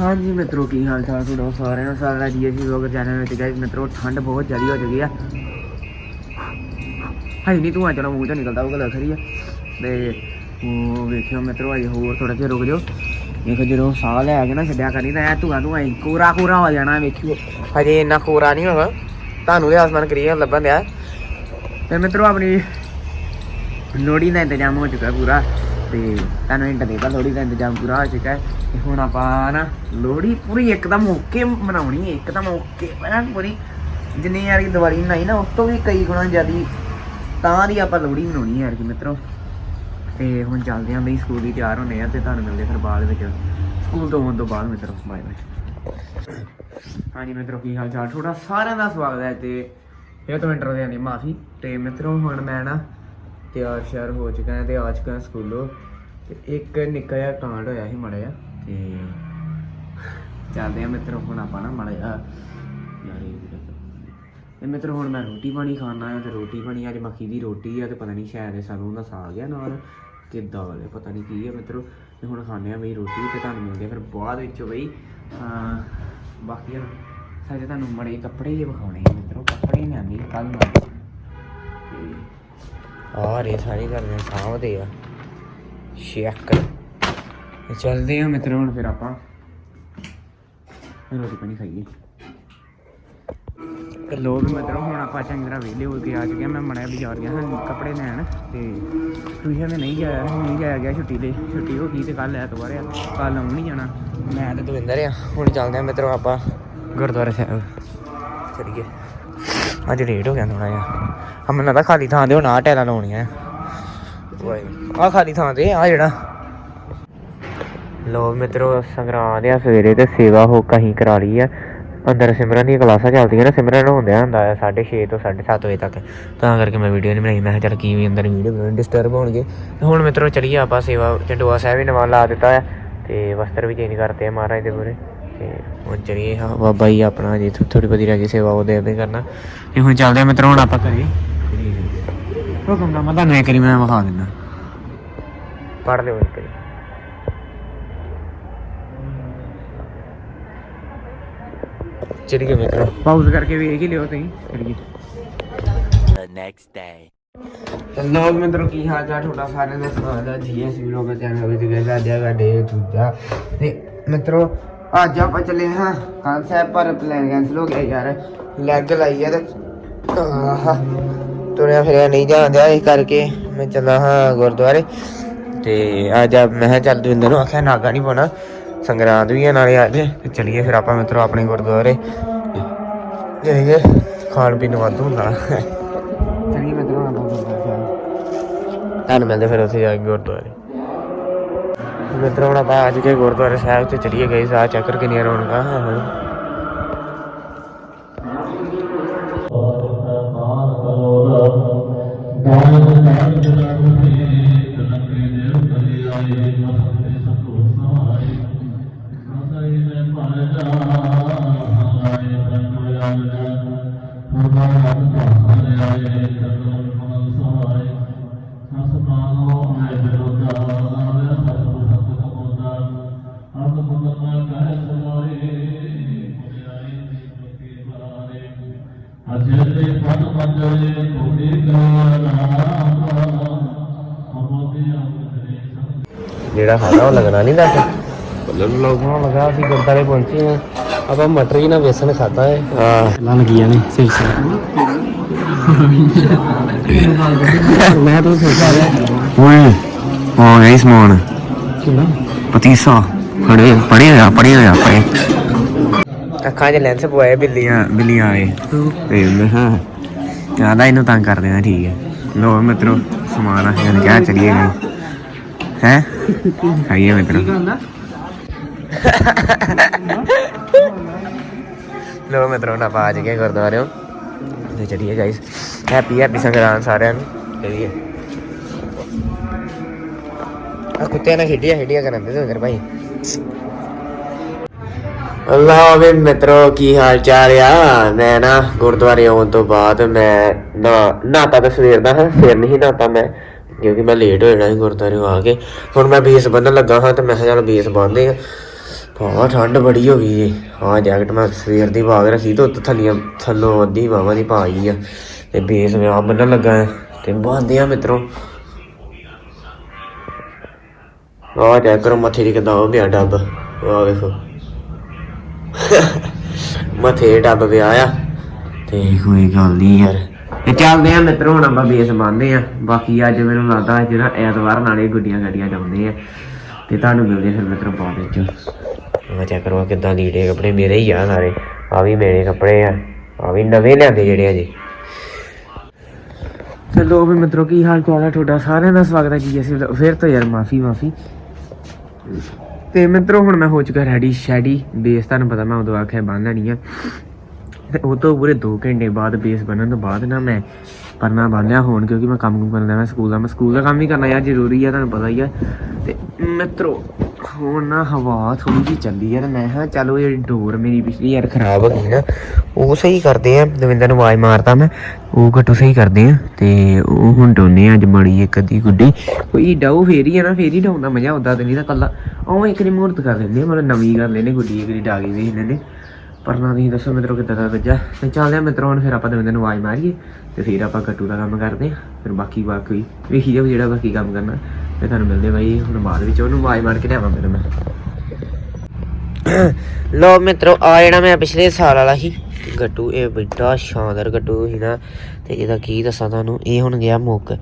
ਹਾਂਜੀ ਮਿੱਤਰੋ, ਕੀ ਹਾਲ ਚਾਲ ਤੁਹਾਡਾ? ਸਾਰਿਆਂ ਦਾ ਸਾਰਾ ਜੀ ਅਸੀਂ ਵਲੌਗਰ ਚੈਨਲ ਵਿੱਚ ਗਾਇਸ ਮਿੱਤਰੋ, ਠੰਡ ਬਹੁਤ ਜ਼ਿਆਦਾ ਹੋ ਚੁੱਕੀ ਆ। ਹਾਈ ਨਹੀਂ ਤੂੰ ਆ ਚਲੋ ਮੂੰਹ ਚੋਂ ਨਿਕਲਦਾ ਉਹ ਗੱਲ ਖਰੀ ਆ। ਤੇ ਉਹ ਵੇਖਿਓ ਮਿੱਤਰੋ, ਅਜੇ ਹੋਰ ਥੋੜਾ ਜਿਹਾ ਰੁਕ ਜਾਓ। ਦੇਖੋ ਜਦੋਂ ਸਾਹ ਲੈ ਕੇ ਨਾ ਛੱਡਿਆ ਕਰੀ ਤਾਂ ਐ ਧੂਆਂ ਧੂਆਂ ਹੀ ਕੋਰਾ ਕੋਰਾ ਹੋ ਜਾਣਾ, ਵੇਖਿਓ। ਹਜੇ ਇੰਨਾ ਕੋਰਾ ਨਹੀਂ ਹੋਗਾ ਤੁਹਾਨੂੰ ਤੇ ਆਸਮਾਨ ਕਰੀਏ ਲੱਭਣ ਦਿਆ। ਤੇ ਮਿੱਤਰੋ, ਆਪਣੀ ਲੋੜੀ ਦਾ ਇੰਤਜ਼ਾਮ ਹੋ ਚੁੱਕਾ ਪੂਰਾ। ਤੇ ਤੁਹਾਨੂੰ ਇੰਟਰ ਦੇ ਦੇਤਾ ਲੋੜੀ ਦਾ ਇੰਤਜ਼ਾਮ ਪੂਰਾ ਹੋ ਚੁੱਕਾ ਹੈ। ਤੇ ਹੁਣ ਆਪਾਂ ਨਾ ਲੋਹੜੀ ਪੂਰੀ ਇੱਕਦਮ ਓਕੇ ਮਨਾਉਣੀ ਹੈ, ਇੱਕਦਮ ਓਕੇ। ਨਾ ਪੂਰੀ ਜਿੰਨੀ ਯਾਰ ਦੀਵਾਲੀ ਮਨਾਈ ਨਾ, ਉਸ ਤੋਂ ਵੀ ਕਈ ਗੁਣਾ ਜ਼ਿਆਦੀ ਤਾਂ ਦੀ ਆਪਾਂ ਲੋਹੜੀ ਮਨਾਉਣੀ ਹੈ ਯਾਰ ਕਿ ਮਿੱਤਰੋ। ਤੇ ਹੁਣ ਚੱਲਦੇ ਆਂ ਬਈ ਸਕੂਲ ਦੀ ਤਿਆਰ ਹੋਣੇ ਆ ਤੇ ਤੁਹਾਨੂੰ ਮਿਲਦੇ ਫਿਰ ਬਾਅਦ ਵਿੱਚ। ਸਕੂਲ ਤੋਂ ਆਉਣ ਤੋਂ ਬਾਅਦ ਮਿੱਤਰੋ, ਬਾਏ ਬਾਏ। ਹਾਂਜੀ ਮਿੱਤਰੋ, ਕੀ ਹਾਲ ਚਾਲ? ਤੁਹਾਡਾ ਸਾਰਿਆਂ ਦਾ ਸਵਾਗਤ ਹੈ ਤੇ ਇਹ ਤੋਂ ਇੰਟਰੋ ਦੇਣ ਦੀ ਮਾਫੀ। ਤੇ ਮਿੱਤਰੋ, ਹੁਣ ਮੈਂ ਨਾ ਤਿਆਰ ਸ਼ਿਆਰ ਹੋ ਚੁੱਕਾ ਹਾਂ ਤੇ ਆ ਚੁੱਕਾ ਸਕੂਲੋਂ। ਤੇ ਇੱਕ ਨਿੱਕਾ ਜਿਹਾ ਕਾਂਡ ਹੋਇਆ ਸੀ ਮੜਿਆ ਤੇ ਚੱਲਦੇ ਆ ਮਿੱਤਰ, ਹੁਣ ਆਪਾਂ ਨਾ ਮੜਿਆ ਯਾਰ ਇਹ ਤੇ ਮਿੱਤਰੋ, ਹੁਣ ਮੈਂ ਰੋਟੀ ਪਾਣੀ ਖਾਣਾ ਹੈ ਤੇ ਰੋਟੀ ਪਾਣੀ ਅੱਜ ਮੱਕੀ ਦੀ ਰੋਟੀ ਆ ਤੇ ਪਤਾ ਨਹੀਂ ਸ਼ਾਇਦ ਇਹ ਸਰੋਂ ਦਾ ਸਾਗ ਆ ਨਾਲ ਕਿ ਦਾਲ ਹੈ ਪਤਾ ਨਹੀਂ ਕੀ ਹੈ ਮਿੱਤਰੋ। ਤੇ ਹੁਣ ਖਾਣੇ ਆ ਬਈ ਰੋਟੀ ਤੇ ਤੁਹਾਨੂੰ ਮਿਲਦੇ ਫਿਰ ਬਾਅਦ ਵਿੱਚ ਬਈ ਬਾਕੀ ਸਾਡੇ ਤੁਹਾਨੂੰ ਮੜੇ ਕੱਪੜੇ ਜੇ ਵਿਖਾਉਣੇ ਆ ਮਿੱਤਰੋ, ਕੱਪੜੇ ਲਿਆਂਦੀ ਕੱਲ ਨੂੰ ਆ ਰੇ ਸਾਰੇ ਘਰ ਦੇ ਆ। ਸ਼ੇਕ ਤੇ ਚੱਲਦੇ ਆ ਮਿੱਤਰੋ, ਹੁਣ ਫਿਰ ਆਪਾਂ ਰੋਟੀ ਪਾਣੀ ਖਾਈਏ। ਤੇ ਲੋਕ ਮਿੱਤਰੋ, ਹੁਣ ਆਪਾਂ ਚੰਗੀ ਤਰ੍ਹਾਂ ਵਿਹਲੇ ਹੋ ਕੇ ਆ ਚੁੱਕੇ ਹਾਂ। ਮੈਂ ਮੜਿਆ ਬਾਜ਼ਾਰ ਗਿਆ ਹਾਂ, ਕੱਪੜੇ ਲੈਣ ਤੇ ਟਿਊਸ਼ਨ ਤੇ ਨਹੀਂ ਗਿਆ ਨਹੀਂ ਜਾਇਆ ਗਿਆ ਛੁੱਟੀ ਤੇ। ਛੁੱਟੀ ਹੋ ਗਈ ਤੇ ਕੱਲ ਐਤਵਾਰ ਆ ਕੱਲ ਆਉਣ ਨਹੀਂ ਜਾਣਾ। ਮੈਂ ਤੇ ਦਵਿੰਦਰ ਆ, ਹੁਣ ਚੱਲਦੇ ਆ ਮਿੱਤਰੋ ਆਪਾਂ ਗੁਰਦੁਆਰਾ ਸਾਹਿਬ। ਚਲੀਏ। ਅੱਜ ਲੇਟ ਹੋ ਗਿਆ ਥੋੜਾ ਜਿਹਾ। ਆ ਮੈਨੂੰ ਲੱਗਦਾ ਖਾਲੀ ਥਾਂ ਤੇ ਹੁਣ ਆ ਟੈਲਾਂ ਲਾਉਣੀਆਂ ਆ। ਖਾਲੀ ਥਾਂ ਤੇ ਆ ਜਿਹੜਾ। ਲੋ ਮਿੱਤਰੋ ਸੰਗਰਾਂਦ ਆ ਸਵੇਰੇ ਤੇ ਸੇਵਾ ਹੋ ਕਹੀਂ ਕਰਾ ਲਈ ਆ। ਅੰਦਰ ਸਿਮਰਨ ਦੀਆਂ ਕਲਾਸਾਂ ਚੱਲਦੀਆਂ ਨੇ ਸਿਮਰਨ ਹੁੰਦਿਆ ਹੁੰਦਾ ਹੈ 6:30 ਤੋਂ 7:30 ਵਜੇ ਤੱਕ। ਤਾਂ ਕਰਕੇ ਮੈਂ ਵੀਡੀਓ ਨਹੀਂ ਬਣਾਈ ਮੈਂ ਕਿਹਾ ਚੱਲ ਕੀ ਵੀ ਅੰਦਰ ਵੀਡੀਓ ਬਣਾਉਣੀ ਡਿਸਟਰਬ ਹੋਣਗੇ। ਹੁਣ ਮਿੱਤਰੋ ਚਲੀਏ ਆਪਾਂ ਸੇਵਾ ਚੰਡੋਆ ਸਾਹਿਬ ਵੀ ਨਵਾਂ ਲਾ ਦਿੱਤਾ ਹੈ ਤੇ ਵਸਤਰ ਵੀ ਚੇਂਜ ਕਰਤੇ ਆ ਮਹਾਰਾਜ ਦੇ ਪੂਰੇ। ਤੇ ਹੁਣ ਚਲੀਏ ਹਾਂ ਬਾਬਾ ਜੀ ਆਪਣਾ ਜੀ ਥੋੜੀ ਬਹੁਤੀ ਰਹਿ ਗਈ ਸੇਵਾ ਉਹਦੇ ਅੱਗੇ ਕਰਨਾ। ਤੇ ਹੁਣ ਚੱਲਦੇ ਆ ਮਿੱਤਰੋ ਹੁਣ ਆਪਾਂ ਕਰੀਏ ਹੁਕਮ ਨਾ ਮੈਂ ਤੁਹਾਨੂੰ ਇੱਕ ਵਾਰੀ ਮੈਂ ਵਿਖਾ ਦਿੰਦਾ। ਪੜ ਲਿਓ ਇੱਕ ਵਾਰੀ। ਚਲੀਏ ਮਿੱਤਰੋ। ਪਾਉਜ਼ ਕਰਕੇ ਵੇਖ ਹੀ ਲਿਓ ਤੁਸੀਂ ਚਲੀਏ the next day. ਲੋਕ ਮਿੱਤਰੋ ਕੀ ਹਾਲ ਚਾਲ ਤੁਹਾਡਾ? ਸਾਰਿਆਂ ਦਾ ਸਵਾਗਤ ਹੈ ਜੀਐਸ ਵਲੌਗ ਚੈਨਲ ਵਿੱਚ ਗਏ ਅੱਜ ਦਾ ਡੇ ਦੂਜਾ। ਤੇ ਮਿੱਤਰੋ ਅੱਜ ਆਪਾਂ ਚੱਲੇ ਹਾਂ ਕਨਸੈਪਟ ਪਰ ਪਲਾਨ ਕੈਨਸਲ ਹੋ ਗਿਆ ਯਾਰ। ਲੈਗ ਲਾਈ ਹੈ ਤੇ ਆਹ ਤੁਰਿਆ ਫਿਰਿਆ ਨਹੀਂ ਜਾਂਦਿਆ ਇਸ ਕਰਕੇ ਮੈਂ ਚੱਲਾ ਹਾਂ ਗੁਰਦੁਆਰੇ। ਤੇ ਅੱਜ ਆ ਮੈਂ ਕਿਹਾ ਚੱਲ ਦਵਿੰਦਰ ਨੂੰ ਆਖਿਆ ਨਾਗਾ ਨਹੀਂ ਪਾਉਣਾ। ਸੰਗਰਾਂਦ ਵੀ ਹੈ ਨਾਲੇ ਅੱਜ। ਤੇ ਚਲੀਏ ਫਿਰ ਆਪਾਂ ਮਿੱਤਰੋ ਆਪਣੇ ਗੁਰਦੁਆਰੇ। ਜਾਈਏ ਖਾਣ ਪੀਣ ਵਾਧੂ ਹੁੰਦਾ। ਚਲੀਏ ਮਿੱਤਰੋ ਆਪਾਂ ਗੁਰਦੁਆਰੇ। ਤੁਹਾਨੂੰ ਮਿਲਦੇ ਫਿਰ ਉੱਥੇ ਜਾ ਕੇ ਗੁਰਦੁਆਰੇ। ਮਿੱਤਰੋ ਹੁਣ ਆਪਾਂ ਅੱਜ ਕੇ ਗੁਰਦੁਆਰੇ ਸਾਹਿਬ ਤੇ ਚਲੀਏ ਗਏ ਸਾਹ। ਚੱਕਰ ਕਿੰਨੀਆਂ ਰੌਣਕਾਂ। ਹਨ ਜਿਹੜਾ ਖਾਦਾ ਉਹ ਲੱਗਣਾ ਨਹੀਂ ਦੱਸ ਲੋਕਾਂ ਨੂੰ ਲਗਾ ਅਸੀਂ ਗੁਰਦਾਰੇ ਪਹੁੰਚੇ ਆ ਆਪਾਂ ਮਟਰ ਹੀ ਨਾ ਵੇਸਣ ਖਾਦਾ ਹੈ ਹਾਂ। ਲਾਂ ਲੱਗੀਆਂ ਨੇ ਸਹੀ ਸਹੀ ਮੈਂ ਤਾਂ ਸੋਚਿਆ ਓਏ ਉਹ ਗਈ ਸਮਾਨ। ਕਿਹੜਾ ਪਤੀਸਾ। ਫੜੇ ਪੜੇ ਹੋਇਆ ਪੜੇ ਹੋਇਆ ਪੜੇ ਅੱਖਾਂ 'ਚ ਲੈਂਸ ਪਵਾਏ ਬਿੱਲੀਆਂ। ਬਿੱਲੀਆਂ ਆਏ ਤੇ ਮੈਂ ਹਾਂ ਕਹਿੰਦਾ ਇਹਨੂੰ ਤੰਗ ਕਰ ਦੇਣਾ ਠੀਕ ਹੈ। ਲੋ ਮਿੱਤਰੋ ਸਮਾਨ ਆ ਜਨ ਕਿਆ ਚਲੀਏ ਗਏ ਹੈ? ਖਾਈਏ ਮਿੱਤਰੋ ਲੋ ਮਿੱਤਰੋ ਨਾ ਬਾਜ ਕੇ ਗੁਰਦੁਆਰਿਓ। ਤੇ ਚਲੀਏ ਗਾਇਸ ਹੈਪੀ ਹੈਪੀ ਸੰਗਰਾਂਦ ਸਾਰਿਆਂ ਨੂੰ। ਚਲੀਏ ਆ ਕੁੱਤਿਆਂ ਨਾਲ ਖੇਡੀਆਂ ਖੇਡੀਆਂ ਕਰਨ ਦੇ ਤੇ ਭਾਈ। ਅੱਲਾ ਵੇ ਮਿੱਤਰੋ ਕੀ ਹਾਲ ਚਾਲ ਆ? ਮੈਂ ਨਾ ਗੁਰਦੁਆਰੇ ਆਉਣ ਤੋਂ ਬਾਅਦ ਮੈਂ ਨਾ ਨਾਤਾ ਤਾਂ ਸਵੇਰ ਦਾ ਹਾਂ ਫਿਰ ਨਹੀਂ ਨਾਤਾ ਮੈਂ। ਕਿਉਂਕਿ ਮੈਂ ਲੇਟ ਹੋ ਜਾਣਾ ਸੀ ਗੁਰਦੁਆਰੇ ਆ ਕੇ। ਹੁਣ ਮੈਂ ਬੇਸ ਬੰਨਣ ਲੱਗਾ ਹਾਂ ਤੇ ਮੈਂ ਕਿਹਾ ਚੱਲ ਬੇਸ ਬੰਨਦੇ ਆ। ਭਾ ਠੰਡ ਬੜੀ ਹੋ ਗਈ ਜੀ। ਹਾਂ ਜੈਕਟ ਮੈਂ ਸਵੇਰ ਦੀ ਪਾ ਕੇ ਰੱਖੀ ਤੇ ਉੱਤੇ ਥੱਲੀਆਂ ਥੱਲੋਂ ਅੱਧੀ ਬਾਹਾਂ ਦੀ ਪਾਈ ਆ। ਤੇ ਬੇਸ ਵਿਆਹ ਬੰਨਣ ਲੱਗਾ ਆ ਤੇ ਬੰਦੇ ਆ ਮਿੱਤਰੋ। ਆਹ ਚੈੱਕ ਕਰੋ ਮੱਥੇ ਦੀ ਕਿਦਾਂ ਹੋ ਗਿਆ ਡੱਬ। ਆਹ ਵੇਖੋ। ਮੱਥੇ ਡੱਬ ਪਿਆ ਆ। ਤੇ ਕੋਈ ਗੱਲ ਨਹੀਂ ਯਾਰ। ਤੇ ਚੱਲਦੇ ਆ ਮਿੱਤਰੋ ਹੁਣ ਆਪਾਂ ਬੇਸ ਬੰਨਦੇ ਆ। ਬਾਕੀ ਅੱਜ ਮੈਨੂੰ ਲੱਗਦਾ ਨਾ ਐਤਵਾਰ ਨਾਲੇ ਗੁੱਡੀਆਂ ਗੱਡੀਆਂ ਜਾਂਦੇ ਆ। ਤੇ ਤੁਹਾਨੂੰ ਮਿਲਦੇ ਆ ਫਿਰ ਮਿੱਤਰੋ ਬਾਅਦ ਵਿੱਚ। ਮੈਂ ਚੈੱਕ ਕਰਵਾ ਕਿਦਾਂ ਲੀੜੇ ਕੱਪੜੇ ਮੇਰੇ ਹੀ ਆ ਸਾਰੇ। ਆ ਵੀ ਮੇਰੇ ਕੱਪੜੇ ਆ। ਆ ਵੀ ਨਵੇਂ ਲਿਆਂਦੇ ਜਿਹੜੇ ਅਜੇ ਤੇ ਲੋ ਵੀ ਮਿੱਤਰੋ ਕੀ ਹਾਲ ਚਾਲ ਹੈ ਤੁਹਾਡਾ? ਸਾਰਿਆਂ ਦਾ ਸਵਾਗਤ ਹੈ ਜੀ। ਅਸੀਂ ਫਿਰ ਤੋਂ ਯਾਰ ਮਾਫੀ ਮਾਫੀ। ਤੇ ਮਿੱਤਰੋ ਹੁਣ ਮੈਂ ਹੋ ਚੁੱਕਾ ਰੈਡੀ ਸ਼ੈਡੀ ਬੇਸ ਤੁਹਾਨੂੰ ਪਤਾ ਮੈਂ ਉਦੋਂ ਆਖਿਆ ਬੰਨ ਲੈਣੀ ਆ। ਤੇ ਉਹ ਤੋਂ ਪੂਰੇ 2 ਘੰਟੇ ਬਾਅਦ ਬੇਸ ਬਣਨ ਤੋਂ ਬਾਅਦ ਨਾ ਮੈਂ ਪਰਨਾ ਬੰਨਿਆ ਹੋਣ, ਕਿਉਂਕਿ ਮੈਂ ਕੰਮ ਕੁਮ ਕਰਨਾ ਮੈਂ ਸਕੂਲ ਦਾ, ਮੈਂ ਸਕੂਲ ਦਾ ਕੰਮ ਵੀ ਕਰਨਾ ਯਾਰ ਜ਼ਰੂਰੀ ਆ, ਤੁਹਾਨੂੰ ਪਤਾ ਹੀ ਆ। ਤੇ ਮਿੱਤਰੋ, ਹੁਣ ਨਾ ਹਵਾ ਥੋੜੀ ਜਿਹੀ ਚੱਲੀ ਆ ਤੇ ਮੈਂ ਹਾਂ ਚਲੋ ਜਿਹੜੀ ਡੋਰ ਮੇਰੀ ਪਿਛਲੀ ਯਾਰ ਖਰਾਬ ਹੋ ਗਈ ਨਾ, ਉਹ ਸਹੀ ਕਰਦੇ ਆ। ਦਵਿੰਦਰ ਨੂੰ ਆਵਾਜ਼ ਮਾਰਦਾ ਮੈਂ, ਉਹ ਘੱਟੋ ਸਹੀ ਕਰਦੇ ਆ। ਤੇ ਉਹ ਹੁਣ ਡੋਨੇ ਆ ਅੱਜ ਬੜੀ ਇੱਕ ਅੱਧੀ ਗੁੱਡੀ। ਕੋਈ ਡਾਉ ਫੇਰੀ ਆ ਨਾ, ਫੇਰੀ ਡਾਉਣ ਦਾ ਮਜ਼ਾ ਆਉਂਦਾ ਤੇ ਨਹੀਂ ਤਾਂ ਕੱਲਾ ਉਹ ਇੱਕ ਵਾਰੀ ਮੂਰਤ ਕਰ ਲੈਂਦੇ ਮਤਲਬ ਨਵੀਂ ਕਰ ਲੈਨੇ ਗੁੱਡੀ, ਇੱਕ ਵਾਰੀ ਡਾ ਕੇ ਵੇਖ ਲੈਂਦੇ। ਪਰ ਨਾ ਤੁਸੀਂ ਦੱਸੋ ਮਿੱਤਰੋ ਕਿੱਦਾਂ ਦਾ ਵੱਜਾ ਤੇ ਚੱਲਦੇ ਆ ਮਿੱਤਰੋ, ਹੁਣ ਫਿਰ ਆਪਾਂ ਦਵਿੰਦਰ ਨੂੰ ਆਵਾਜ਼ ਮਾਰੀਏ ਤੇ ਫਿਰ ਆਪਾਂ ਗੱਟੂ ਦਾ ਕੰਮ ਕਰਦੇ ਆ ਫਿਰ ਬਾਕੀ ਬਾਕੀ ਵੇਖੀ ਜਾਓ ਜਿਹੜਾ ਬਾਕੀ ਕੰਮ ਕਰਨਾ। ਤੇ ਤੁਹਾਨੂੰ ਮਿਲਦੇ ਬਾਈ ਹੁਣ ਬਾਅਦ ਵਿੱਚ। ਉਹਨੂੰ ਆਵਾਜ਼ ਮਾਰ ਕੇ ਲਿਆਵਾਂ ਫਿਰ ਮੈਂ। ਲੋ ਮਿੱਤਰੋ, ਆ ਜਿਹੜਾ ਮੈਂ ਪਿਛਲੇ ਸਾਲ ਵਾਲਾ ਸੀ, ਗੱਟੂ, ਇਹ ਬੜਾ ਸ਼ਾਨਦਾਰ ਗੱਟੂ ਸੀ ਨਾ। ਤੇ ਇਹਦਾ ਕੀ ਦੱਸਾਂ ਤੁਹਾਨੂੰ, ਇਹ ਹੁਣ ਗਿਆ ਮੁੱਕ।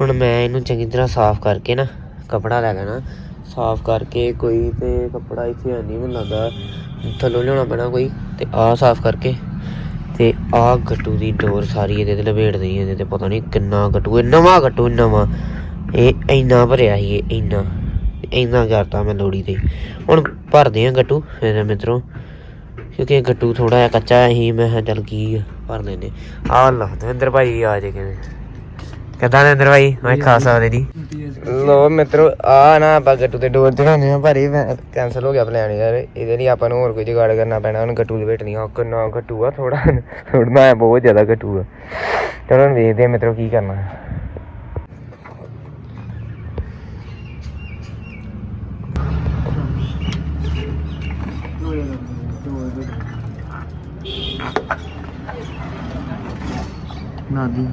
ਹੁਣ ਮੈਂ ਇਹਨੂੰ ਚੰਗੀ ਤਰ੍ਹਾਂ ਸਾਫ਼ ਕਰਕੇ ਨਾ, ਕਪੜਾ ਲੈ ਲੈਣਾ। ਸਾਫ਼ ਕਰਕੇ ਕੋਈ ਤੇ ਕਪੜਾ ਇੱਥੇ ਹੈ ਨਹੀਂ ਮੈਨੂੰ ਲੱਗਦਾ ਥੱਲੋਂ ਲਿਆਉਣਾ ਪੈਣਾ ਕੋਈ ਤੇ ਆਹ ਸਾਫ਼ ਕਰਕੇ ਤੇ ਆਹ ਗੱਟੂ ਦੀ ਡੋਰ ਸਾਰੀ ਇਹਦੇ ਤੇ ਲਪੇਟ ਦਈ, ਇਹਦੇ ਤੇ ਪਤਾ ਨਹੀਂ ਕਿੰਨਾ ਗੱਟੂ, ਇਹ ਨਵਾਂ ਗੱਟੂ ਨਵਾਂ। ਇਹ ਇੰਨਾ ਭਰਿਆ ਸੀ, ਇਹ ਇੰਨਾ। ਇੰਨਾ ਕਰਤਾ ਮੈਂ ਲੋੜੀ ਤੇ। ਹੁਣ ਭਰਦੇ ਆ ਗੱਟੂ, ਫਿਰ ਮਿੱਤਰੋ, ਕਿਉਂਕਿ ਇਹ ਗੱਟੂ ਥੋੜਾ ਜਿਹਾ ਕੱਚਾ ਹੀ ਮੈਂ ਕਿਹਾ ਚੱਲ ਕੀ ਭਰ ਲੈਨੇ ਆਹ ਲਾ ਦਵਿੰਦਰ ਭਾਈ, ਆ ਜੇ ਕਿਵੇਂ। ਕਿਦਾਂ ਦਵਿੰਦਰ ਭਾਈ ਮੈਂ ਖਾ ਸਕਦੇ ਦੀ। ਲੋ ਮਿੱਤਰੋ ਆ ਨਾ ਆਪਾਂ ਗੱਟੂ ਤੇ ਡੋਰ ਚੜਾਉਂਦੇ ਆ ਪਰ ਇਹ ਕੈਨਸਲ ਹੋ ਗਿਆ ਪਲਾਨ ਯਾਰ। ਇਹਦੇ ਲਈ ਆਪਾਂ ਨੂੰ ਹੋਰ ਕੋਈ ਜੁਗਾੜ ਕਰਨਾ ਪੈਣਾ ਉਹਨੂੰ ਗੱਟੂ ਲਪੇਟਣੀ ਆ। ਕਿੰਨਾ ਗੱਟੂ ਆ ਥੋੜਾ ਥੋੜਾ ਹੈ ਬਹੁਤ ਜ਼ਿਆਦਾ ਗੱਟੂ ਆ। ਚਲੋ ਵੇਖਦੇ ਆ ਮਿੱਤਰੋ ਕੀ ਕਰਨਾ। ਨਾਦੀ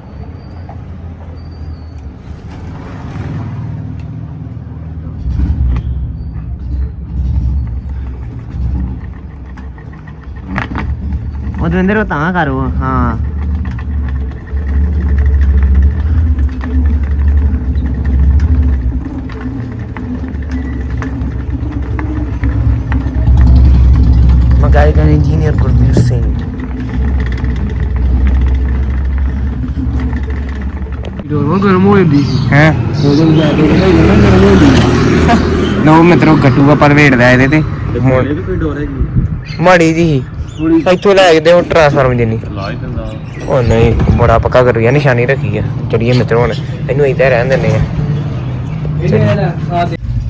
ਉਹ ਦਵਿੰਦਰ ਉਹ ਤਾਂ ਕਰੋ ਹਾਂ। Mechanical engineer Gurbir Singh. ਡੋਰਵਾ ਗਰਮ ਹੋ ਜਾਂਦੀ ਸੀ। ਹੈ? ਉਦੋਂ ਜਾ ਕੇ ਗਰਮ ਹੋ ਜਾਂਦੀ ਲੋ ਮਿੱਤਰੋ ਗੱਟੂ ਆਪਾਂ ਵੇੜਦਾ ਇਹਦੇ ਤੇ। ਮਾੜੀ ਜੀ ਇੱਥੋਂ ਲੈ ਕੇ ਉਹ ਟ੍ਰਾਂਸਫਾਰਮ ਜਿੰਨੀ। ਦਿੰਦਾ। ਉਹ ਨਹੀਂ ਬੜਾ ਪੱਕਾ ਕਰ ਗਿਆ ਨਿਸ਼ਾਨੀ ਰੱਖੀ ਆ। ਚੜੀਏ ਮਿੱਤਰੋ ਹੁਣ ਇਹਨੂੰ ਇੱਦਾਂ ਰਹਿਣ ਦਿੰਦੇ ਆ।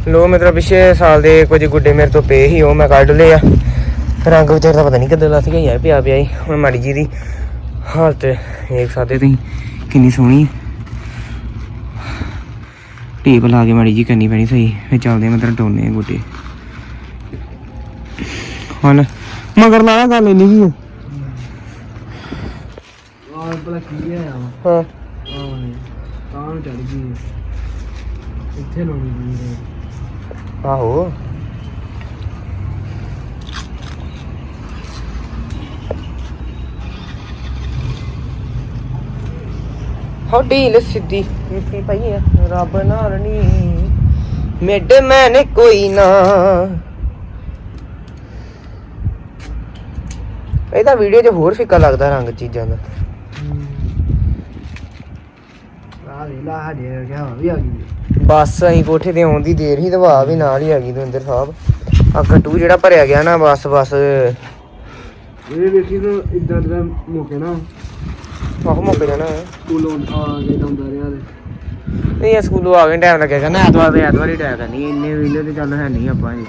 ਲੋ ਮਿੱਤਰੋ ਪਿਛੇ ਸਾਲ ਦੇ ਕੁਝ ਗੁੱਡੇ ਮੇਰੇ ਤੋਂ ਪਏ ਸੀ ਉਹ ਮੈਂ ਕੱਢ ਲਏ ਆ। ਰੰਗ ਵਿਚਾਰ ਦਾ ਪਤਾ ਨਹੀਂ ਕਿੱਦਾਂ ਲੱਥ ਗਿਆ ਯਾਰ ਪਿਆ ਪਿਆ ਹੀ ਹੁਣ ਮਾੜੀ ਜੀ ਦੀ ਹਾਲਤ ਇੱਕ ਸਾਦੇ ਤੁਸੀਂ ਕਿੰਨੀ ਸੋਹਣੀ। ਟੇਪ ਲਾ ਕੇ ਮਾੜੀ ਜੀ ਕਰਨੀ ਪੈਣੀ ਸਹੀ ਫੇ ਚੱਲਦੇ ਮਤਲਬ ਟੋਨੇ ਗੁੱਡੇ। ਹੁਣ ਮਗਰ ਨਾ ਗੱਲ ਇੰਨੀ ਕੀ। ਆ ਆ ਭਲਾ ਕੀ ਹੈ ਆ ਹਾਂ। ਆਹ ਤਾਂ ਨੂੰ ਚੜ ਗਈ ਇੱਥੇ ਲਾਉਣੀ ਪੈਣੀ ਹੈ। ਆਹੋ। ਹੋ ਢੀਲ ਸਿੱਧੀ ਮਿੱਟੀ ਪਈ ਆ ਰੱਬ ਨਾਲ ਨੀ। ਮਿੱਡ ਮੈਨੇ ਕੋਈ ਨਾ। ਇਹਦਾ ਵੀਡੀਓ 'ਚ ਹੋਰ ਫਿੱਕਾ ਲੱਗਦਾ ਰੰਗ ਚੀਜ਼ਾਂ ਦਾ। ਆ ਲੈ ਲਾ ਹਜੇ ਕਿਆ ਵੀ ਆ ਗਈ। ਬਸ ਅਸੀਂ ਕੋਠੇ ਤੇ ਆਉਣ ਦੀ ਦੇਰ ਹੀ ਦਵਾ ਵੀ ਨਾਲ ਹੀ ਆ ਗਈ ਦਵਿੰਦਰ ਸਾਹਿਬ। ਆ ਗੱਟੂ ਜਿਹੜਾ ਭਰਿਆ ਗਿਆ ਨਾ ਬਸ ਬਸ। ਇਹ ਵੇਖੀ ਤਾਂ ਇਦਾਂ ਦਾ ਮੌਕੇ ਨਾ। ਆਹ ਮੁੱਕ ਜਾਣਾ ਸਕੂਲੋਂ ਆ ਕੇ ਜਾਂਦਾ ਰਿਹਾ ਤੇ। ਨਹੀਂ ਇਹ ਸਕੂਲੋਂ ਆ ਗਏ ਟਾਈਮ ਲੱਗਿਆ ਕਰਨਾ ਐਤਵਾਰ ਦੇ ਐਤਵਾਰ ਹੀ ਟਾਈਮ ਕਰਨੀ। ਇੰਨੇ ਵੇਲੇ ਤੇ ਚੱਲ ਹੈ ਨਹੀਂ ਆਪਾਂ ਜੀ।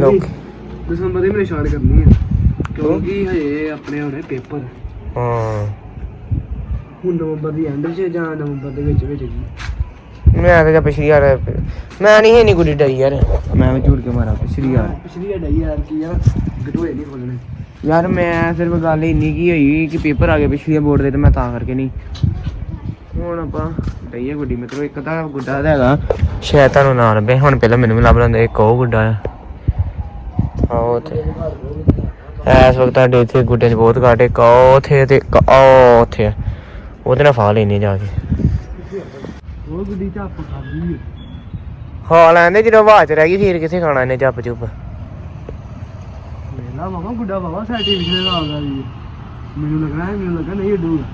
ਲੋਕ ਦਸੰਬਰ ਦੇ ਮਹੀਨੇ ਸਟਾਰਟ ਕਰਨੀ ਹੈ ਕਿਉਂਕਿ ਹਜੇ ਆਪਣੇ ਹੋਣੇ ਪੇਪਰ। ਹਾਂ। ਹੁਣ ਨਵੰਬਰ ਦੀ ਐਂਡ 'ਚ ਜਾਂ ਨਵੰਬਰ ਦੇ ਵਿੱਚ ਵਿੱਚ ਜੀ? ਮੈਂ ਤਾਂ ਪਿਛਲੀ ਯਾਰ ਮੈਂ ਨਹੀਂ ਹੈ ਨਹੀਂ ਗੁੱਡੀ ਡਰੀ ਯਾਰ। ਮੈਂ ਵੀ ਝੂਠ ਕੇ ਮਾਰਾ ਪਿਛਲੀ ਯਾਰ ਪਿਛਲੀ ਡਈ ਯਾਰ ਕੀ ਯਾਰ ਗਟੋਏ ਨਹੀਂ ਖੋਲਣੇ। ਯਾਰ ਮੈਂ ਸਿਰਫ ਗੱਲ ਇੰਨੀ ਕੀ ਹੋਈ ਕਿ ਪੇਪਰ ਆ ਗਏ ਪਿਛਲੇ ਬੋਰਡ ਦੇ ਤੇ ਮੈਂ ਤਾਂ ਕਰਕੇ ਨਹੀਂ। ਹੁਣ ਆਪਾਂ ਡਈਏ ਗੁੱਡੀ ਮਿੱਤਰੋ ਇੱਕ ਤਾਂ ਗੁੱਡਾ ਦਾ ਹੈਗਾ। ਸ਼ਾਇਦ ਤੁਹਾਨੂੰ ਨਾ ਲੱਭੇ ਹੁਣ ਪਹਿਲਾਂ ਮੈਨੂੰ ਵੀ ਲੱਭ ਲੈਂਦਾ ਇੱਕ ਉਹ ਗੁੱਡਾ ਆ। ਆਹ ਉੱਥੇ। ਇਸ ਵਕਤ ਸਾਡੇ ਇੱਥੇ ਗੁੱਡੇ 'ਚ ਬਹੁਤ ਘਾਟ ਉਹ ਉੱਥੇ ਤੇ ਉਹ ਉੱਥੇ। ਉਹਦੇ ਨਾਲ ਫਾ ਲੈਣੀ ਜਾ ਕੇ। ਉਹ ਗੁੱਡੀ ਚ ਆਪ ਖਾਦੀ ਹੈ ਲੈਂਦੇ ਜਦੋਂ ਆਵਾਜ਼ ਰਹਿ ਗਈ ਫਿਰ ਕਿੱਥੇ ਖਾਣਾ ਇਹਨੇ ਚੱਪ ਚੁੱਪ ਮੇਲਾ ਬਾਬਾ ਗੁੱਡਾ ਬਾਬਾ ਸਰਟੀਫਿਕੇਟ ਦਾ ਆਉਂਦਾ ਜੀ। ਮੈਨੂੰ ਲੱਗਣਾ ਮੈਨੂੰ ਲੱਗਾ ਨਹੀਂ ਡੂਗਾ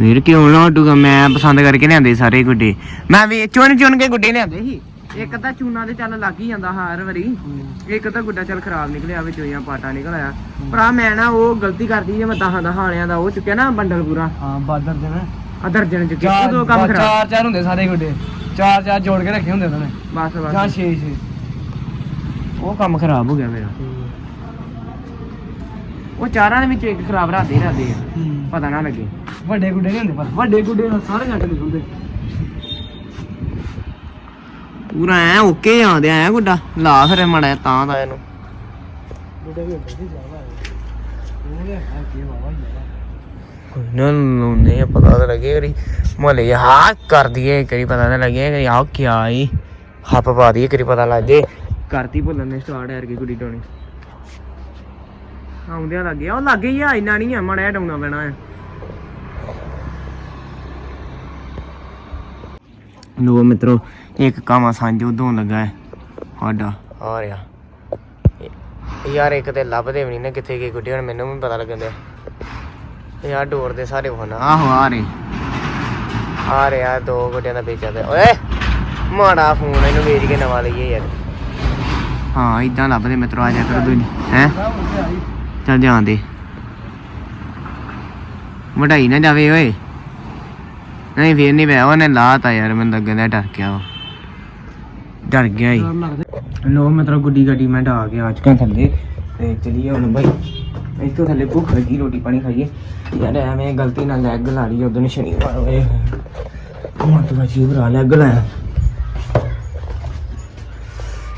ਵੀਰ ਕਿਉਂ ਨਾ ਉੱਡੂਗਾ ਮੈਂ ਪਸੰਦ ਕਰਕੇ ਲਿਆਂਦੇ ਸਾਰੇ ਗੁੱਡੇ। ਮੈਂ ਵੀ ਚੁਣ ਚੁਣ ਕੇ ਗੁੱਡੇ ਲਿਆਂਦੇ ਸੀ। ਇੱਕ ਤਾਂ ਚੂਨਾ ਦੇ ਚੱਲ ਲੱਗ ਹੀ ਜਾਂਦਾ ਹਰ ਵਾਰੀ। ਇੱਕ ਤਾਂ ਗੁੱਡਾ ਚੱਲ ਖਰਾਬ ਨਿਕਲਿਆ ਵਿੱਚੋਂ ਜਾਂ ਪਾਟਾ ਨਿਕਲ ਆਇਆ। ਭਰਾ ਮੈਂ ਨਾ ਉਹ ਗਲਤੀ ਕਰਦੀ ਜੇ ਮੈਂ ਦਹਾਂ ਦਹਾਂ ਵਾਲਿਆਂ ਦਾ ਉਹ ਚੁੱਕਿਆ ਨਾ ਬੰਡਲ ਪੂਰਾ। ਹਾਂ ਬਾਦਰ ਦੇ ਨਾ। ਆ ਦਰਜਨ ਚ ਚਾਰ ਉਦੋਂ ਕੰਮ ਖਰਾਬ। ਚਾਰ ਚਾਰ ਹੁੰਦੇ ਸਾਰੇ ਗੁੱਡੇ। ਚਾਰ ਚਾਰ ਜੋੜ ਕੇ ਰੱਖੇ ਹੁੰਦੇ ਉਹਨਾਂ ਨੇ। ਬਸ ਜਾਂ ਬਸ 6 6 ਉਹ ਕੰਮ ਖਰਾਬ ਹੋ ਗਿਆ ਮੇਰਾ। ਉਹ ਚਾਰਾਂ ਦੇ ਵਿੱਚੋਂ ਇੱਕ ਖਰਾਬ ਰਾਦੇ ਰਾਦੇ ਪਤਾ ਨਾ ਲੱਗੇ। ਵੱਡੇ ਗੁੱਡੇ ਨਹੀਂ ਹੁੰਦੇ ਪਰ ਵੱਡੇ ਗੁੱਡੇ ਨਾਲ ਸਾਰੇ ਨਹੀਂ ਹੁੰਦੇ। ਪੂਰਾ ਐ ਓਕੇ ਆਂਦੇ ਆ ਗੁੱਡਾ ਲਾ ਫਿਰ ਮੜਾ ਤਾਂ ਦਾ ਇਹਨੂੰ। ਨਾ ਆ ਪਤਾ ਤਾਂ ਲੱਗੇ ਕਰੀ ਮਹਲੇ ਹਾਂ ਕਰ ਦਈਏ ਕਰੀ ਪਤਾ ਤਾਂ ਲੱਗੇ ਕਰੀ ਆਹ ਕੀ ਆਈ ਹੱਪ ਪਾ ਦਈਏ ਕਰੀ ਪਤਾ ਲੱਗ ਜੇ। ਕਰਤੀ ਭੁੱਲਣ ਨੇ ਸਟਾਰਟ ਐਰ ਕੇ ਕੁੜੀ ਟੋਣੀ ਆਉਂਦਿਆਂ ਲੱਗੇ ਆ ਉਹ ਲੱਗੇ ਹੀ ਆ ਇੰਨਾ ਨਹੀਂ ਆ ਮੜਿਆ ਡਾਉਣਾ ਪੈਣਾ ਹੈ ਲੋ ਮਿੱਤਰੋ ਇੱਕ ਕਾਮਾ ਸਾਂਝ ਉਦੋਂ ਲੱਗਾ ਹੈ ਸਾਡਾ। ਆ ਰਿਹਾ ਯਾਰ ਇੱਕ ਤੇ ਲੱਭਦੇ ਵੀ ਨਹੀਂ ਨੇ ਕਿੱਥੇ ਗਏ ਗੁੱਡੇ ਹੁਣ ਮੈਨੂੰ ਵੀ ਪਤਾ ਲੱਗਣ ਦਿਆ। ਇਹ ਆ ਡੋਰ ਦੇ ਸਾਰੇ ਫੋਨ ਆਹੋ ਆ ਰਹੇ। ਆ ਰਹੇ ਆ ਦੋ ਗੁੱਡਿਆਂ ਦਾ ਵੇਚਾ ਤੇ ਓਏ ਮਾੜਾ ਫੋਨ ਇਹਨੂੰ ਵੇਚ ਕੇ ਨਵਾਂ ਲਈਏ ਯਾਰ। ਹਾਂ ਇਦਾਂ ਲੱਭਦੇ ਮਿੱਤਰੋ ਆ ਜਾ ਕਰੋ ਦੋ ਹੈ? ਚੱਲ ਜਾਣ ਦੇ। ਵਢਾਈ ਨਾ ਜਾਵੇ ਓਏ। ਨਹੀਂ ਫੇਰ ਨਹੀਂ ਪਿਆ, ਉਹਨੇ ਲਾਤਾ ਯਾਰ, ਮੈਨੂੰ ਲੱਗਦਾ ਡਰ ਗਿਆ ਉਹ। ਡਰ ਗਿਆ ਹੀ। ਲੋ ਮਤਲਬ ਗੁੱਡੀ ਗੱਡੀ ਮੈਂ ਢਾ ਕੇ ਆ ਚੁੱਕਾ ਥੱਲੇ, ਤੇ ਚਲੀਏ ਹੁਣ ਬਾਈ। ਇੱਥੋਂ ਥੱਲੇ ਭੁੱਖ ਲੱਗੀ, ਰੋਟੀ ਪਾਣੀ ਖਾਈਏ। ਯਾਰ ਐਵੇਂ ਗਲਤੀ ਨਾਲ ਲੈਗ ਲਾ ਲਈ ਉਦੋਂ ਸ਼ਨੀਵਾਰ ਹੋਏ। ਹੁਣ ਤਾਂ ਜੀ ਭਰਾ ਲੈਗ ਲਾਇਆ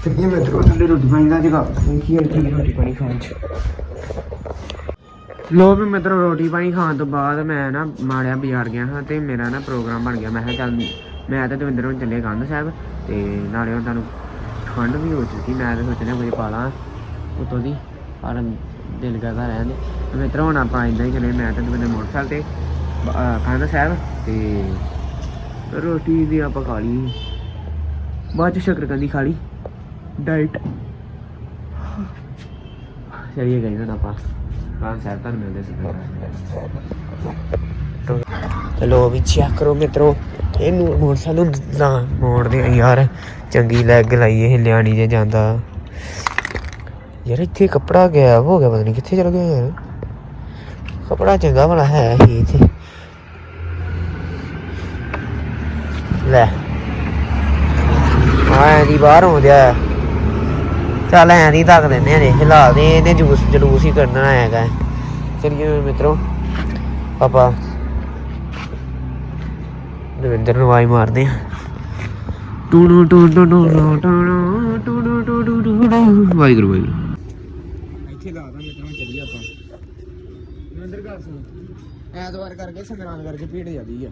ਤੇ ਇਹ ਮੈਂ ਥੱਲੇ ਰੋਟੀ ਪਾਣੀ ਦਾ ਜਗਾ ਕੀ ਰੋਟੀ ਪਾਣੀ ਖਾਣ ਚ। ਲੋ ਵੀ ਮਿੱਤਰੋ ਰੋਟੀ ਪਾਣੀ ਖਾਣ ਤੋਂ ਬਾਅਦ ਮੈਂ ਨਾ ਮਾੜਿਆ ਬਾਜ਼ਾਰ ਗਿਆ ਹਾਂ ਤੇ ਮੇਰਾ ਨਾ ਪ੍ਰੋਗਰਾਮ ਬਣ ਗਿਆ। ਮੈਂ ਕਿਹਾ ਚੱਲ ਮੈਂ ਤੇ ਦਵਿੰਦਰ ਹੁਣ ਚੱਲੇ ਗੰਧ ਸਾਹਿਬ ਤੇ ਨਾਲੇ ਹੁਣ ਤੁਹਾਨੂੰ ਠੰਡ ਵੀ ਹੋ ਚੁੱਕੀ, ਮੈਂ ਤਾਂ ਸੋਚਿਆ ਕੁਝ ਪਾ ਲਾਂ ਉਤੋਂ ਦੀ, ਪਰ ਦਿਲ ਕਰਦਾ ਰਹਿਣ ਦੇ। ਮਿੱਤਰੋ, ਹੁਣ ਆਪਾਂ ਇੰਦਾਂ ਹੀ ਚਲੇ, ਮੈਂ ਤੇ ਦਵਿੰਦਰ ਮੋਟਰਸਾਈਕਲ ਤੇ ਬ- ਸਾਹਿਬ ਤੇ ਰੋਟੀ ਦੀ ਆਪਾਂ ਖਾ ਲਈ। ਬਾਅਦ ਚ ਸ਼ਕਰਕੰਦੀ ਖਾ ਲਈ। ਡਾਈਟ ਚਲਿਏ ਗਏ ਹੁਣ ਆਪਾਂ। ਕਾਂ ਸਾਹਿਬ ਤੁਹਾਨੂੰ ਮਿਲਦੇ ਸੀ ਚਲੋ ਵੀ ਚੈੱਕ ਕਰੋ ਮਿੱਤਰੋ, ਇਹਨੂੰ ਮੋਟਰਸਾਈਕਲ ਨੂੰ ਨਾ ਮੋੜਦੇ ਯਾਰ। ਚੰਗੀ ਲੈਗ ਲਾਈਏ ਹਿੱਲਿਆ ਨਹੀਂ ਜੇ ਜਾਂਦਾ। ਯਾਰ ਇੱਥੇ ਕੱਪੜਾ ਗਿਆ ਹੋ ਗਿਆ, ਪਤਾ ਨਹੀਂ ਕਿੱਥੇ ਚਲ ਗਿਆ ਯਾਰ। ਕੱਪੜਾ ਚੰਗਾ ਵਾਲਾ ਹੈ ਹੀ ਇੱਥੇ। ਲੈ। ਆਏ ਦੀ ਬਾਹਰ ਹੋ ਗਿਆ ਚੱਲ ਐ ਦੀ ਧੱਕ ਦਿੰਦੇ ਨੇ ਹਿਲਾ ਦੇ ਇਹਨੇ ਜੂਸ ਜਲੂਸ ਹੀ ਕਰਨਾ ਹੈਗਾ। ਚਲਿਏ ਮਿੱਤਰੋ ਪਾਪਾ ਦਵਿੰਦਰ ਨੂੰ ਆਵਾਜ਼ ਮਾਰਦੇ ਆ ਟੂ ਟੂ ਟੂੜੂ ਟੂੜੂ ਟੂੜੂ ਟੂੜੂ ਵਾਹਿਗੁਰੂ ਵਾਹਿਗੁਰੂ। ਇੱਥੇ ਲਾ ਦਾਂ ਮਿੱਤਰਾਂ ਚੱਲੀ ਆਪਾਂ। ਨਰਿੰਦਰ ਗੱਲ ਸੁਣ। ਐਤਵਾਰ ਕਰਕੇ ਸੰਗਰਾਂਦ ਕਰਕੇ ਭੀੜ ਜਾਂਦੀ ਆ।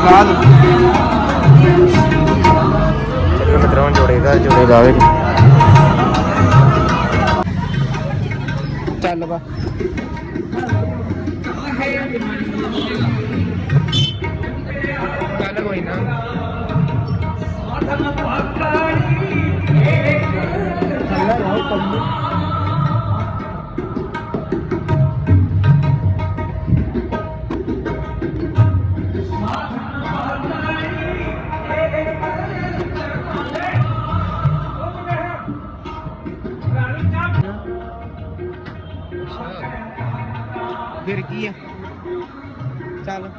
ਬਾਅਦ ਮਿੱਤਰੋਂ ਜੋੜੇਗਾ ਜੋੜੇਗਾ ਵੇ ਚੱਲ ਬਾ 加了。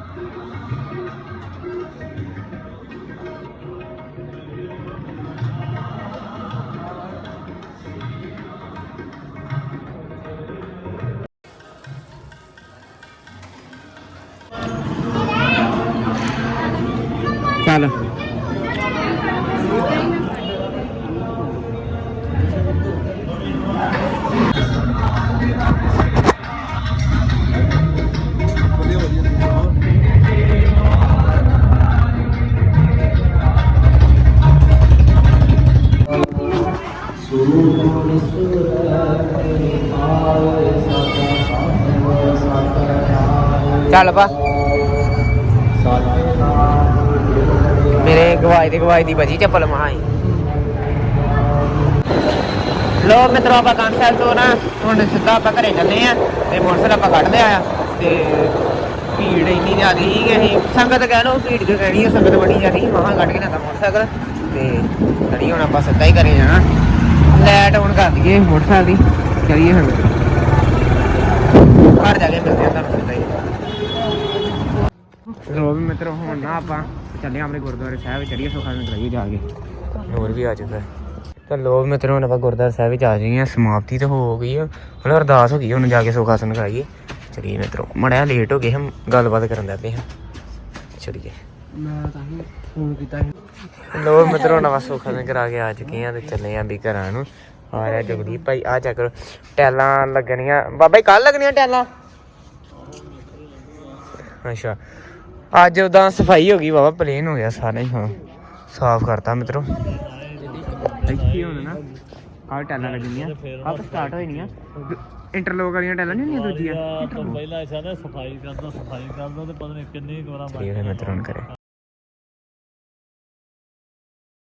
加了 ਚੱਲ ਚੱਲ ਪਾ। ਮੇਰੇ ਗਵਾਈ ਦੀ ਗਵਾਈ ਦੀ ਬਜੀ ਚੱਪਲ ਮਹਾਈ। ਲੋ ਮਿੱਤਰੋ, ਆਪਾਂ ਕਾਂਸਲ ਤੋਂ ਨਾ ਹੁਣ ਸਿੱਧਾ ਆਪਾਂ ਘਰੇ ਚੱਲੇ ਆ ਤੇ ਮੋਟਰਸਾਈਕਲ ਆਪਾਂ ਕੱਢ ਲਿਆ ਆ ਤੇ ਭੀੜ ਇੰਨੀ ਜ਼ਿਆਦਾ ਸੀ ਕਿ ਅਸੀਂ ਸੰਗਤ ਕਹਿ ਲਓ ਭੀੜ ਕਿਉਂ ਕਹਿਣੀ ਹੈ ਸੰਗਤ ਬਣੀ ਜ਼ਿਆਦੀ ਮਹਾਂ ਕੱਢ ਕੇ ਲਿਆਂਦਾ ਮੋਟਰਸਾਈਕਲ ਤੇ ਖੜੀ ਹੁਣ ਆਪਾਂ ਸਿੱਧਾ ਹੀ ਘਰੇ ਜਾਣਾ। ਲੈਟ ਹੁਣ ਕਰ ਦਈਏ ਮੋਟਰਸਾਈਕਲ ਦੀ, ਚਲੀਏ ਹੁਣ। ਘਰ ਜਾ ਕੇ ਮਿਲਦੇ ਆ ਤੁਹਾਨੂੰ ਸਿੱਧਾ ਹੀ। ਰੋ ਵੀ ਮਿੱਤਰੋ ਹੁਣ ਨਾ ਆਪਾਂ ਚੱਲੇ ਆਂ ਆਪਣੇ ਗੁਰਦੁਆਰੇ ਸਾਹਿਬ ਚੜੀਏ ਸੁਖਾਂ ਨੂੰ ਕਰਾਈਏ ਜਾ ਕੇ। ਹੋਰ ਵੀ ਆ ਚੁੱਕਾ ਤਾਂ ਲੋ ਮਿੱਤਰੋ ਹੁਣ ਆਪਾਂ ਗੁਰਦੁਆਰਾ ਸਾਹਿਬ ਵਿੱਚ ਆ ਗਏ ਸਮਾਪਤੀ ਤਾਂ ਹੋ ਗਈ ਆ। ਹੁਣ ਅਰਦਾਸ ਹੋ ਗਈ ਹੁਣ ਜਾ ਕੇ ਸੁਖਾਸਨ ਕਰਾਈਏ। ਚਲੀਏ ਮਿੱਤਰੋ ਮੜਿਆ ਲੇਟ ਹੋ ਗਏ ਹਮ ਗੱਲਬਾਤ ਕਰਨ ਲੱਗੇ ਹਾਂ। ਚਲੀਏ। ਮੈਂ ਤਾਂ ਹੀ ਫੋਨ ਕੀਤਾ ਸੀ। ਲੋ ਮਿੱਤਰੋ ਨਵਾਂ ਸੁਖਾਸਨ ਕਰਾ ਕੇ ਆ ਚੁੱਕੇ ਆ ਤੇ ਚੱਲੇ ਆਂ ਵੀ ਘਰਾਂ ਨੂੰ। ਆ ਰਿਹਾ ਜਗਦੀਪ ਭਾਈ ਆ ਚੱਕ ਟੈਲਾਂ ਲੱਗਣੀਆਂ। ਬਾਬਾ ਜੀ ਕੱਲ ਲੱਗਣੀਆਂ ਟੈਲਾਂ? ਅੱਛਾ। ਅੱਜ ਉਦਾਂ ਸਫ਼ਾਈ ਹੋ ਗਈ ਬਾਬਾ ਪਲੇਨ ਹੋ ਗਿਆ ਸਾਰਾ ਹੀ। ਹਾਂ ਸਾਫ਼ ਕਰਤਾ ਮਿੱਤਰੋ। ਇੱਥੇ ਹੁਣ ਨਾ। ਆਹ ਟੈਲਾਂ ਲੱਗਣੀਆਂ ਆਪ ਸਟਾਰਟ ਹੋਈ ਨਹੀਂ ਆ ਇੰਟਰਲੋਕ ਵਾਲੀਆਂ ਟੈਲਾਂ ਨਹੀਂ ਹੁੰਦੀਆਂ ਦੂਜੀਆਂ? ਪਹਿਲਾਂ ਇਸ਼ਾਰਾ ਸਫ਼ਾਈ ਕਰਦਾ ਸਫ਼ਾਈ ਕਰਦਾ ਤੇ ਪਤਾ ਨਹੀਂ ਕਿੰਨੀ ਕੁ ਵਾਰਾਂ ਠੀਕ ਹੈ ਮਿੱਤਰੋ ਹੁਣ ਕਰੇ।